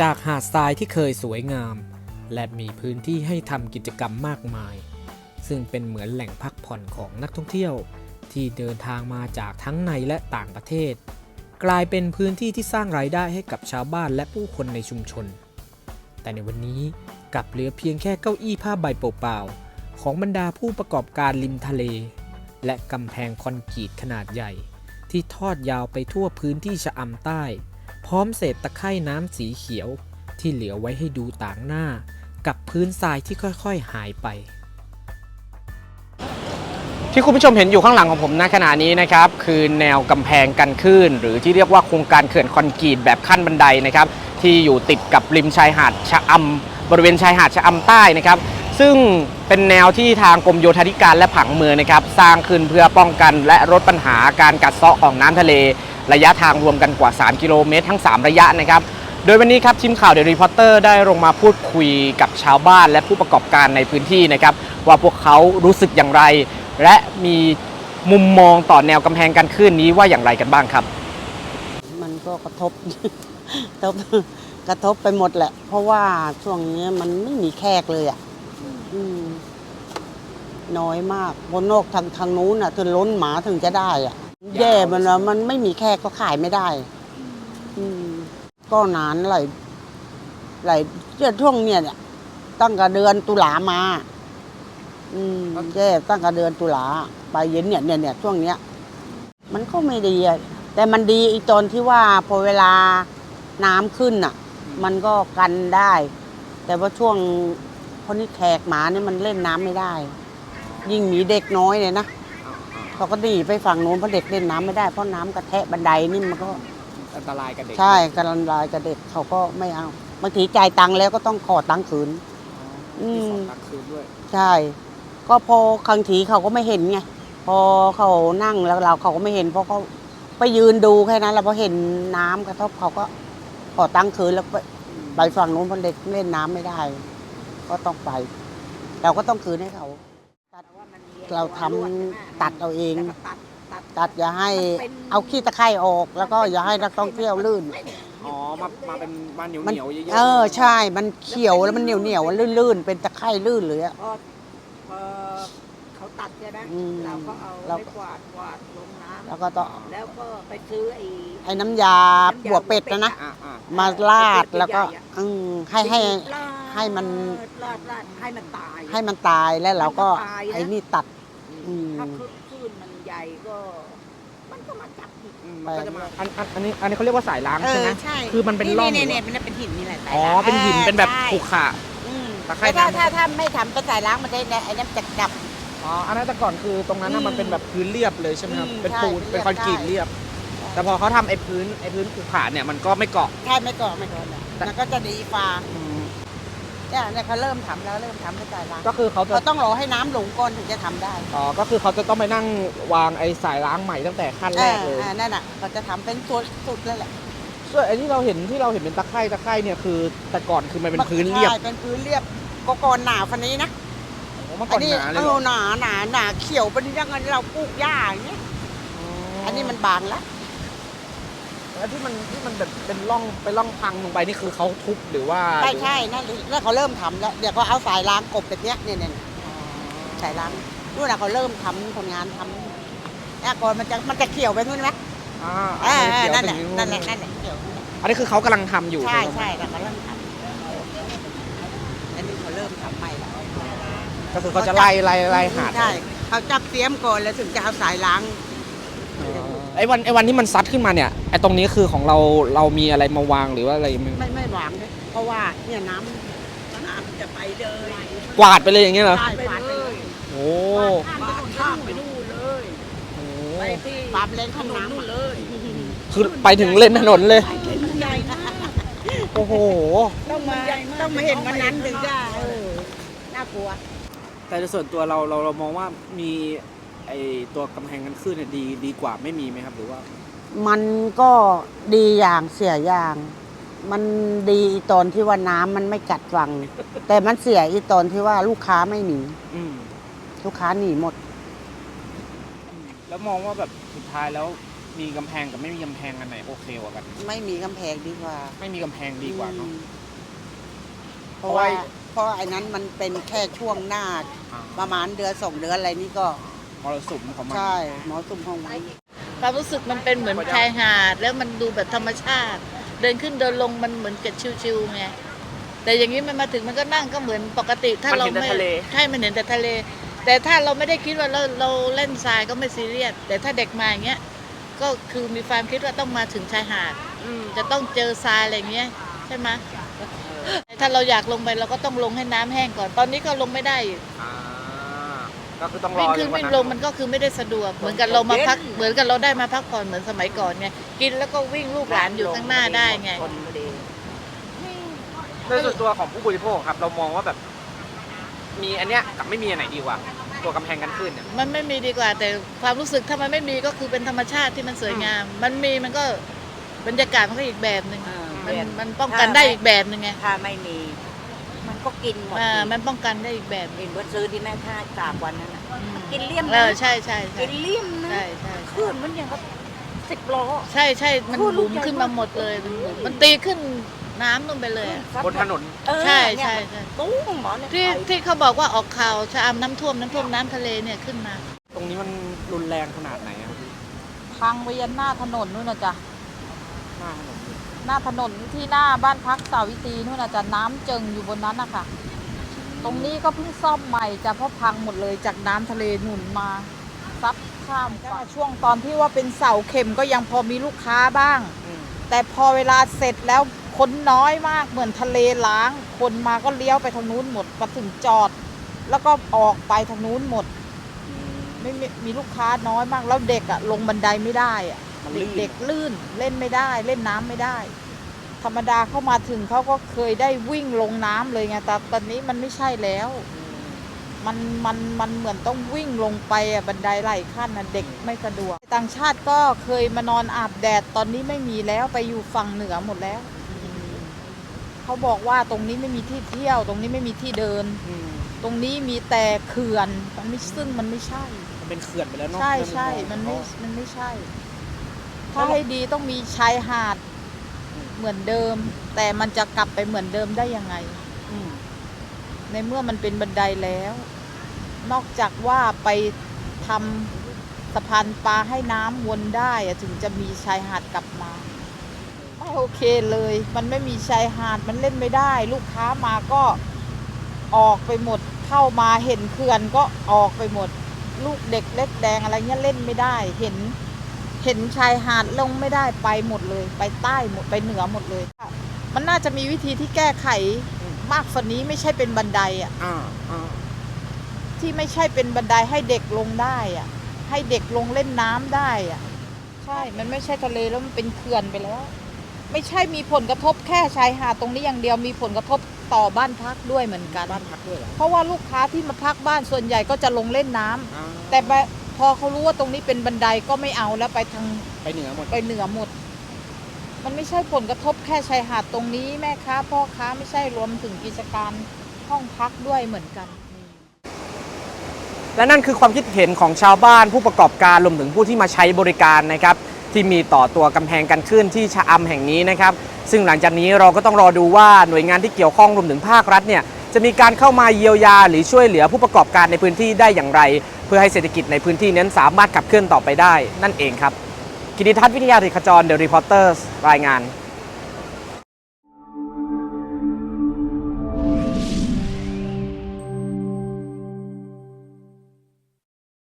จากหาดทรายที่เคยสวยงาม และมีพื้นที่ให้ทำกิจกรรมมากมาย ซึ่งเป็นเหมือนแหล่งพักผ่อนของนักท่องเที่ยว ที่เดินทางมาจากทั้งในและต่างประเทศ กลายเป็นพื้นที่ที่สร้างรายได้ให้กับชาวบ้านและผู้คนในชุมชน แต่ในวันนี้กลับเหลือเพียงแค่เก้าอี้ผ้าใบเปล่าๆของบรรดาผู้ประกอบการริมทะเล และกำแพงคอนกรีตขนาดใหญ่ ที่ทอดยาวไปทั่วพื้นที่ชะอำใต้ พร้อมเศษตะไคร่น้ำสีเขียวที่เหลือไว้ให้ดูต่างหน้า กับพื้นทรายที่ค่อยๆหายไป ที่คุณผู้ชมเห็นอยู่ข้างหลังของผมณขณะนี้นะครับ คือแนวกำแพงกันคลื่น หรือที่เรียกว่าโครงการเขื่อนคอนกรีตแบบขั้นบันไดนะครับ ที่อยู่ติดกับริมชายหาดชะอำบริเวณชายหาดชะอำใต้นะครับ ซึ่งเป็นแนวที่ทางกรมโยธาธิการและผังเมืองนะครับ สร้างขึ้นเพื่อป้องกันและลดปัญหาการกัดเซาะของน้ำทะเล ระยะทางรวมกันกว่า 3 กิโลเมตรทั้ง 3 ระยะนะครับ โดยวันนี้ครับทีมข่าวเดลีพอร์เตอร์ได้ลงมาพูดคุยกับชาวบ้านและผู้ประกอบการในพื้นที่นะครับว่าพวกเขารู้สึกอย่างไร และมีมุมมองต่อแนวกำแพงกันคลื่นนี้ว่าอย่างไรกันบ้างครับ มันก็กระทบ กระทบกระทบไปหมดแหละ เพราะว่าช่วงนี้มันไม่มีแขกเลยอะอืมน้อยมากบนนอกทางทางนู้นอะถึงล้นหมาถึงจะได้อะ แย่มันแล้วมันไม่มีแขกก็ขายไม่ได้ อืมก็นานหลายหลายเจ้าช่วงเนี้ยเนี่ยตั้งแต่เดือนตุลามา อืมแย่ตั้งแต่เดือนตุลาไปเย็นเนี่ยเนี่ยเนี่ยช่วงเนี้ย มันก็ไม่ดีอะแต่มันดีอีกตอนที่ว่าพอเวลาน้ำขึ้นอะ มันก็กันได้ แต่ว่าช่วงพอนี้แขกหมาเนี่ยมันเล่นน้ำไม่ได้ ยิ่งมีเด็กน้อยเนี่ยนะ เขาก็หนีไปฝั่งโน้นเพราะเด็กเล่นน้ำไม่ได้เพราะน้ำกระแทะบันไดนี่มันก็อันตรายกับเด็กใช่กำลังลายกับเด็กเขาก็ไม่เอาบางทีจ่ายตังค์แล้วก็ต้องขอตังค์คืน อืมตักคืนด้วยใช่ ก็พอบางทีเขาก็ไม่เห็นไง พอเขานั่งแล้วเราเขาก็ไม่เห็น เพราะเขาไปยืนดูแค่นั้นแล้วพอเห็นน้ำกระทบเขาก็ขอตั้งคืนแล้วไปไปฝั่งนู้นเพราะเด็กเล่นน้ำไม่ได้ ก็ต้องไป เราก็ต้องคืนให้เขา เราทำตัดเอาเอง ตัดอย่าให้เอาขี้ตะไคร่ออก แล้วก็อย่าให้นักท่องเที่ยวลื่น อ๋อ มา มาเป็นบ้านเหนียวมันเหนียวเยอะเออใช่มันเขียวแล้วมันเหนียวเหนียวๆลื่นๆเป็นตะไคร่ลื่นเลยอะ พอพอเขาตัดใช่ไหมอืมเราก็เอาเราไม้กวาดกวาดลงน้แล้วก็ต้องำแล้วก็ไปซื้อไอ้ ไอ้น้ำยาบัวเป็ดนะนะ อ่าอ่ามาลาดแล้วก็ใหญ่ๆอะอืมให้ให้ ลาดให้มัน ลาดลาดให้มันตาย ให้มันตายแล้วเราก็ให้มันตายนะ ไอ้นี่ตัด อืม ถ้าคลื่นมันใหญ่ก็ มันก็มาจับอีก อืมมันก็จะมาอันอันอันนี้อันนี้เขาเรียกว่าสายล้างเอใช่ไหมอใช่คือมันเป็นร่องเนี่ยหรือเนี่ยว่ามันเป็นหินนี่แหละอ๋อเป็นหิน เป็นแบบขรุขระ อืมตะไคร่แต่ถ้าน้ำ ถ้าถ้าไม่ทำเป็นสายล้างมันจะไอ้นั่นจะดับ อ๋อ อันนั้นแต่ก่อนคือตรงนั้นน่ะอืมมันเป็นแบบพื้นเรียบเลยใช่ไหมครับ อืมเป็นใช่ปูนเป็เป็นนคอนกรีตใช่เรียบแต่พอเขาทำไอ้พื้นไอ้พื้นขรุขระเนี่ยมันก็ไม่เกาะ ใช่ไม่ก่อไม่ก่อเนี่ยมันก็จะดีฟ้าอืม เนี่ยเนี่ยเขาเริ่มทำแล้วเริ่มทำเป็นสายล้างก็คือเขาจะ เขาต้องรอให้น้ำหลงก่อนถึงจะทำได้อ๋อ ก็คือเขาจะต้องไปนั่งวางไอ้สายล้างใหม่ตั้งแต่ขั้นแรกเลยอ่าอ่านั่นน่ะเขาจะทำเป็นตัวสุดเลยแหละส่วนไอ้ที่เราเห็นที่เราเห็นเป็นตะไคร่ตะไคร่เนี่ยคือแต่ก่อนคือมันเป็นพื้นเรียบใช่เป็นพื้นเรียบก็ก่อนหนาฟันนี้นะโอ้เมื่อก่อนหนาเลยเอเหรออหนาหนาหนาเขียวเป็นอยังไงเราปลูกหญ้าอย่างเงี้ยอันนี้มันบางแล้ว แล้วที่มันที่มันแบบเป็นร่องเป็นร่องพังลงไปนี่คือเขาทุบหรือว่าใช่ใช่นั่นแล้วเขาเริ่มทำแล้วเดี๋ยวเขาเอาสายล้างกบแบบเนี้ยเนี่ยเนี่ยสายล้างนู่นน่ะเขาเริ่มทำคนงานทำเนี่ยก่อนมันจะมันจะเขียวไปนู่นไหมอ่าเออเออเขียวนั่นแหละถึงนั่นแหละนั่นแหละเขียว อันนี้คือเขากำลังทำอยู่ใช่ไหมใช่แต่เขาเริ่มทำอันนี้เขาเริ่มทำใหม่แล้วก็คือเขาจะไล่ไล่ไล่หาดใช่เขาจับเตรียมก่อนแล้วถึงจะเอาสายล้าง ไอ้วันไอ้วันที่มันซัดขึ้นมาเนี่ยไอ้ตรงนี้คือของเราเรามีอะไรมาวางหรือว่าอะไรไหมไม่ไม่หวางเลยเพราะว่าเนี่ยน้ำน้ำจะไปเลยกวาดไปเลยอย่างเงี้ยเหรอใช่ปาดไปเลยโอ้บาดข้ามไปนู่นเลยโหไปที่ปาดเลนถข้างนนน้ำนู่นเลยคือไปถึงเล่นถนนเลยมันใหญ่นะโอ้โห ต้องมาต้องมาเห็นวันนั้นถึงจะเออน่ากลัว แต่ในส่วนตัวเราเราเรามองว่ามี ไอตัวกำแพงกันขึ้นเนี่ยดีดีกว่าไม่มีไหมครับ หรือว่า มันก็ดีอย่างเสียอย่าง มันดีอีตอนที่ว่าน้ำมันไม่กัดฟัง แต่มันเสียอีตอนที่ว่าลูกค้าไม่หนีอืม ลูกค้าหนีหมด แล้วมองว่าแบบสุดท้ายแล้วมีกำแพงกับไม่มีกำแพงอันไหนโอเคกว่ากัน ไม่มีกำแพงดีกว่าไม่มีกำแพงดีกว่าเนาะ อืมเพเพราะราะว่าว่าเพราะไอ้นั้นมันเป็นแค่ช่วงหน้า อ่าประมาณเดือนสองเดือนอะไรนี่ก็ มรสุมของมัน ใช่หมอตุ่มของมันความรู้สึกมันเป็นเหมือนชายหาด แล้วมันดูแบบธรรมชาติ เดินขึ้นเดินลงมันเหมือนกับชิวๆไงแต่อย่างนี้มันมาถึงมันก็นั่งก็เหมือนปกติ ถ้าเราไม่ใช่มันเห็นแต่ทะเล แต่ถ้าเราไม่ได้คิดว่าเราเราเล่นทรายก็ไม่ซีเรียสแต่ถ้าเด็กมาอย่างเงี้ยก็คือมีความคิดว่าต้องมาถึงชายหาดอืมจะต้องเจอทรายอะไรอย่างเงี้ยใช่ไหมถ้าเราอยากลงไปเราก็ต้องลงให้น้ำแห้งก่อน ตอนนี้ก็ลงไม่ได้อยู่อ่า ก็คือต้องรวิ่องขึ้นจวิ่งวัลงมันก็คือไม่ได้สะดวกเหมือนกับเรามาพักเหมือนกับเราได้มาพักผ่อนเหมือนสมัยก่อนไงกินแล้วก็วิ่งลูกหลานอยู่ข้างหน้าได้ไง คนพอดีโดยส่วนตัวของผู้บริโภคครับ เรามองว่าแบบ มีอันเนี้ยกับไม่มีอันไหนดีกว่า ตัวกำแพงกันขึ้นเนี่ย มันไม่มีดีกว่า แต่ความรู้สึกถ้ามันไม่มีก็คือเป็นธรรมชาติที่มันสวยงาม มันมีมันก็บรรยากาศมันก็อีกแบบหนึ่งอ่ามันแบบมันป้องกันได้อีกแบบหนึ่งไงถ้าไม่มี มันก็กินหมดอ่าอีกมันป้องกันได้อีกแบบหนึ่ง เห็นว่าซื้อที่แม่ท่าสามวันนั้นน่ะอืม กินเลี่ยมเอนะอใช่ใช่ใช่กินเลี่ยมนะใช่ใช่ขึ้นมันอย่างกับสิบล้อ ใช่ใช่มันพูดลูบุ๋กมใหญ่ขึ้นมาหมดเลยมันบุ๋มมันตีขึ้นน้ำลงไปเลยอะบนถนน เออใช่เนี่ยใช่ใช่ตุ้งหมอเนี่ยที่ไปที่เขาบอกว่าออกข่าวชะอำน้ำท่วมน้ำท่วมน้ำทะเลเนี่ยขึ้นมา ตรงนี้มันรุนแรงขนาดไหนอะครับพี่พังไปยันหน้าถนนนู่นนะจ๊ะ หน้าถนนเลยหน้าถนนที่หน้าบ้านพักสาวิตรีนู่นนะจ๊ะน้ำเจิงอยู่บนนั้นนะคะ ตรงนี้ก็เพิ่งซ่อมใหม่จ้ะเพราะพังหมดเลยจากน้ำทะเลหนุนมาซับข้ามก็ช่วงตอนที่ว่าเป็นเสาเข็มก็ยังพอมีลูกค้าบ้างอืมแต่พอเวลาเสร็จแล้วคนน้อยมากเหมือนทะเลล้าง คนมาก็เลี้ยวไปทางนู้นหมดมาถึงจอด แล้วก็ออกไปทางนู้นหมด ไม่มีมีลูกค้าน้อยมากแล้วเด็กอะลงบันไดไม่ได้อะมันลื่น เด็กๆลื่นเล่นไม่ได้ เล่นน้ำไม่ได้ ธรรมดาเข้ามาถึงเขาก็เคยได้วิ่งลงน้ำเลยไงแต่ตอนนี้มันไม่ใช่แล้ว มันมันมันเหมือนต้องวิ่งลงไปอะบันไดหลายขั้นนะเด็กไม่สะดวก ต่างชาติก็เคยมานอนอาบแดดตอนนี้ไม่มีแล้วไปอยู่ฝั่งเหนือหมดแล้วเขาบอกว่าตรงนี้ไม่มีที่เที่ยว ตรงนี้ไม่มีที่เดินอืมตรงนี้มีแต่เขื่อนมันไม่ซึ่งมันไม่ใช่ มันเป็นเขื่อนไปแล้วเนาะใช่ในใช่องมันไม่เขามันไม่ใช่ ถ้าให้ดีต้องมีชายหาด เหมือนเดิม แต่มันจะกลับไปเหมือนเดิมได้ยังไงในเมื่อมันเป็นบันไดแล้ว นอกจากว่าไปทำสะพานปลาให้น้ำวนได้ถึงจะมีชายหาดกลับมาไม่โอเคเลย มันไม่มีชายหาดมันเล่นไม่ได้ ลูกค้ามาก็ออกไปหมดเข้ามาเห็นเขื่อนก็ออกไปหมด ลูกเด็กเล็กแดงอะไรเงี้ยเล่นไม่ได้เห็น เห็นชายหาดลงไม่ได้ไปหมดเลย ไปใต้หมดไปเหนือหมดเลย มันน่าจะมีวิธีที่แก้ไขมากกว่านี้ไม่ใช่เป็นบันไดอะอ่าอ่าที่ไม่ใช่เป็นบันไดให้เด็กลงได้อะให้เด็กลงเล่นน้ำได้อะใช่ มันไม่ใช่ทะเลแล้วมันเป็นเขื่อนไปแล้ว ไม่ใช่มีผลกระทบแค่ชายหาดตรงนี้อย่างเดียวมีผลกระทบต่อบ้านพักด้วยเหมือนกัน บ้านพักด้วยเหรอเพราะว่าลูกค้าที่มาพักบ้านส่วนใหญ่ก็จะลงเล่นน้ำ อ่าแต่ไปพ อเขารู้ว่าตรงนี้เป็นบันไดก็ไม่เอาแล้วไปทางไปเหนือหมด ไปเหนือหมด มันไม่ใช่ผลกระทบแค่ชายหาดตรงนี้แม่ค้าพ่อค้าไม่ใช่รวมถึงกิจการห้องพักด้วยเหมือนกัน และนั่นคือความคิดเห็นของชาวบ้านผู้ประกอบการรวมถึงผู้ที่มาใช้บริการนะครับ ที่มีต่อตัวกำแพงกันขึ้นที่ชะอำแห่งนี้นะครับ ซึ่งหลังจากนี้เราก็ต้องรอดูว่าหน่วยงานที่เกี่ยวข้องรวมถึงภาครัฐเนี่ย จะมีการเข้ามาเยียวยา หรือช่วยเหลือผู้ประกอบการในพื้นที่ได้อย่างไร เพื่อให้เศรษฐกิจในพื้นที่นั้นสามารถขับเคลื่อนต่อไปได้ นั่นเองครับกิติทัศน์วิทยาธิขจรเดอะรีพอร์เตอร์รายงาน